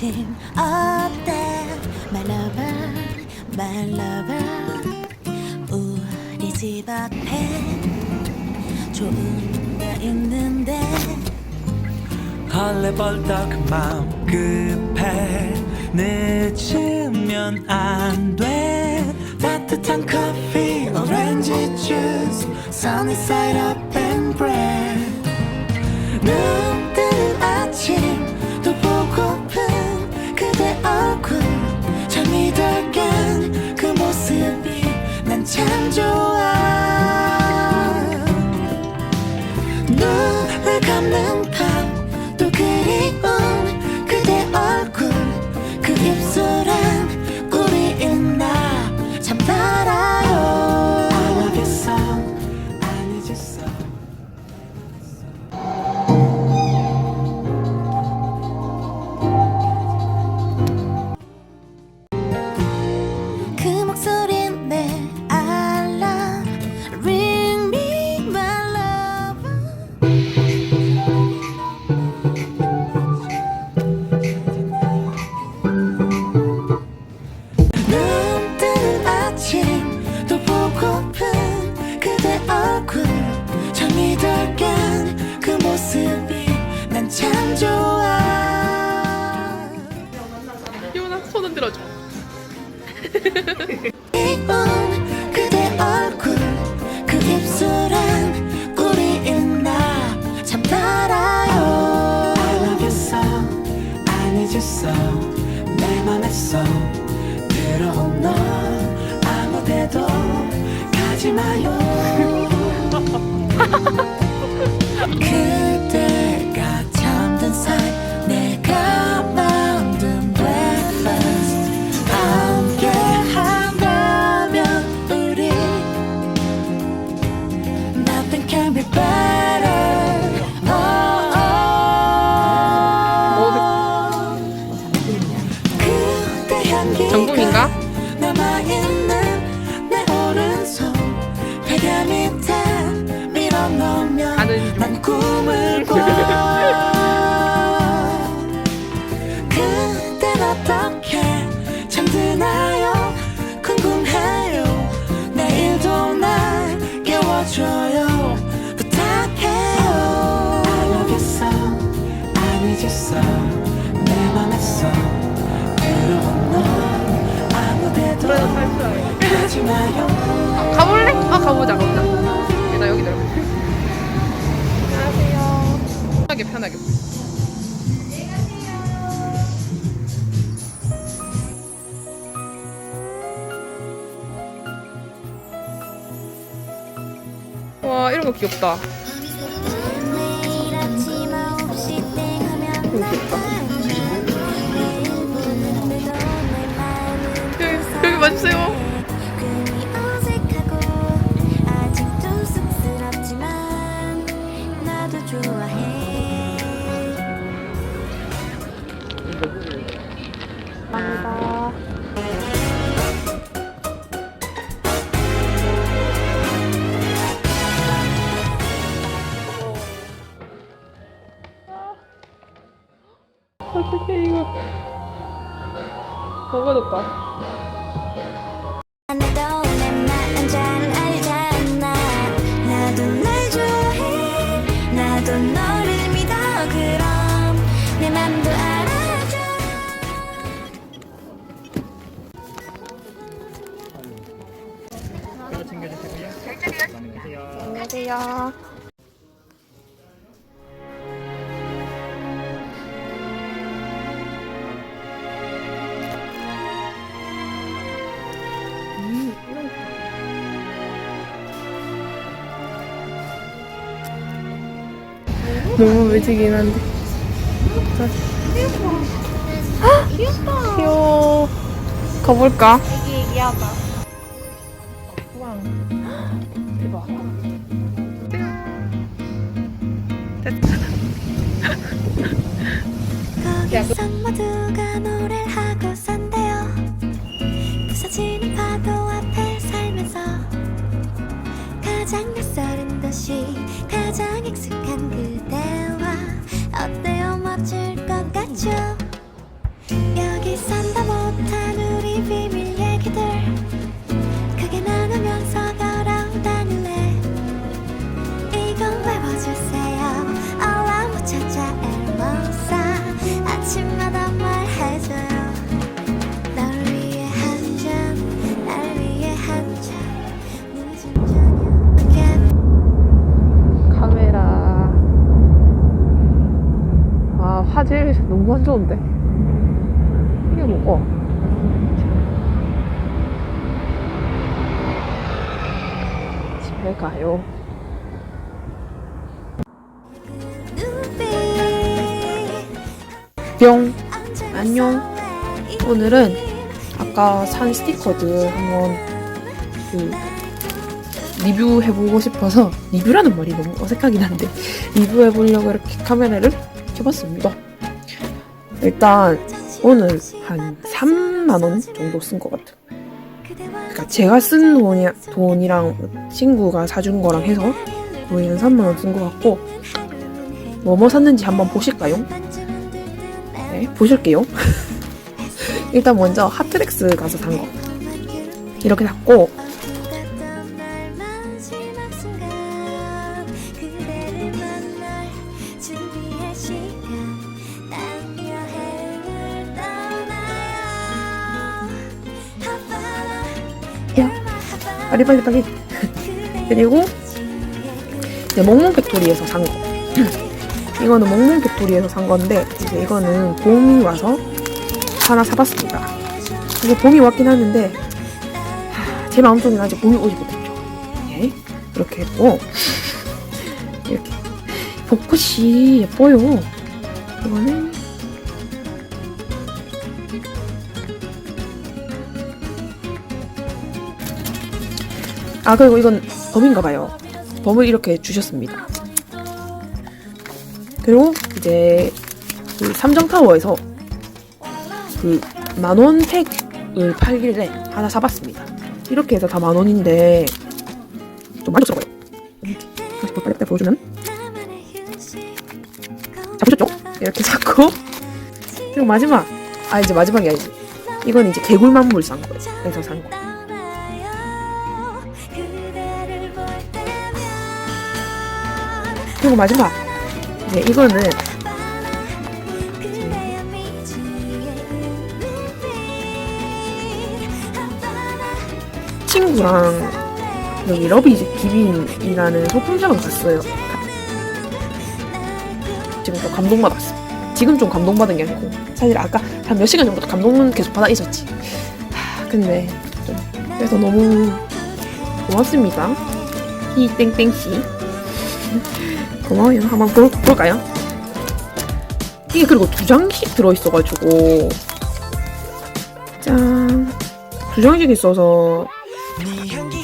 아침 어때? My lover My lover. 우리 집 앞에 좋은 데 있는데. 헐레 벌떡 마음 급해. 늦으면 안돼. 따뜻한 커피 오렌지 주스 Sunny side up and bread 참 좋아. 희원아 손 흔들어줘. 이쁜 그대 얼굴 그 입술엔 꿀이 있나. 참 달아요. I love you so I need you so. 내 맘에 쏙 들어온 너. 아무 데도 가지 마요 Nothing can be better 내 맘에 너 아무데도 가지 마요. 가볼래? 아 가보자 가보자. 나 여기 들어 안녕하세요. 편하게 편하게. 와 이런 거 귀엽다 여기, 여기 와주세요 먹어졌다 나도 내 마음 잘 알잖아. 나도 날 좋아해. 나도 너를 믿어. 그럼 내 맘도 알아줘. 안녕하세요 너무 매직이긴 한데. 귀엽다. 귀여워. 가볼까? 얘기하다. 우와. 대박. 거기 you. 좋은데? 이게 뭐고? 집에 가요. 뿅. 안녕. 오늘은 아까 산 스티커들 한번 그 리뷰해보고 싶어서 리뷰라는 말이 너무 어색하긴 한데 리뷰해보려고 이렇게 카메라를 켜봤습니다. 일단 오늘 한 3만원 정도 쓴 것 같아요. 그러니까 제가 쓴 돈이, 돈이랑 친구가 사준 거랑 해서 거의 한 3만원 쓴 것 같고 뭐뭐 샀는지 한번 보실까요? 네, 보실게요. 일단 먼저 핫트렉스 가서 산 거. 이렇게 샀고, 빨리 빨리 빨리. 그리고 이제 몽몽 팩토리에서 산 거. 이거는 몽몽 팩토리에서 산 건데 이제 이거는 봄이 와서 하나 사봤습니다. 이게 봄이 왔긴 하는데 하, 제 마음속에는 아직 봄이 오지 못했죠. 예, 이렇게 했고 이렇게 벚꽃이 예뻐요. 이거는 아 그리고 이건 범인가 봐요. 범을 이렇게 주셨습니다. 그리고 이제 그 삼정타워에서 그 만원 팩을 팔길래 하나 사봤습니다. 이렇게 해서 다 만원인데 좀 만족스러워요. 빨리 빨리 보여주면 자 보셨죠? 이렇게 샀고 그리고 마지막 아 이제 마지막이 아니지 이건 이제 개굴 만물 산 거예요. 그래서 산 거. 그리고 마지막 이제 이거는 친구랑 여기 러비즈 기빈이라는 소품샵을 갔어요. 지금 좀 감동받았어. 지금 좀 감동받은 게 아니고 사실 아까 한 몇 시간 정도 감동은 계속 받아 있었지. 하, 근데 좀 그래서 너무 고맙습니다. 이 땡땡 씨. 고마워요. 한번 볼, 볼까요? 이게 그리고 두 장씩 들어있어가지고 짠. 두 장씩 있어서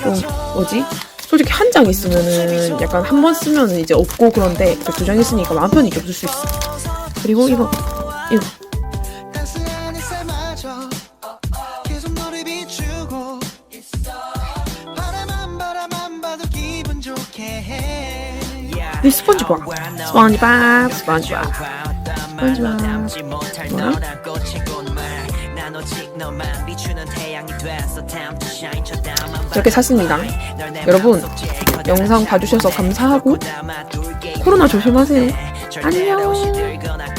좀 뭐지? 솔직히 한 장 있으면은 약간 한 번 쓰면은 이제 없고 그런데 두 장 있으니까 마음 편히 좀쓸수 있어. 그리고 이거 이거 이 스펀지밥 스펀지밥 스펀지밥 스펀지밥 뭐야? 이렇게 샀습니다. 여러분 영상 봐주셔서 감사하고 코로나 조심하세요. 안녕.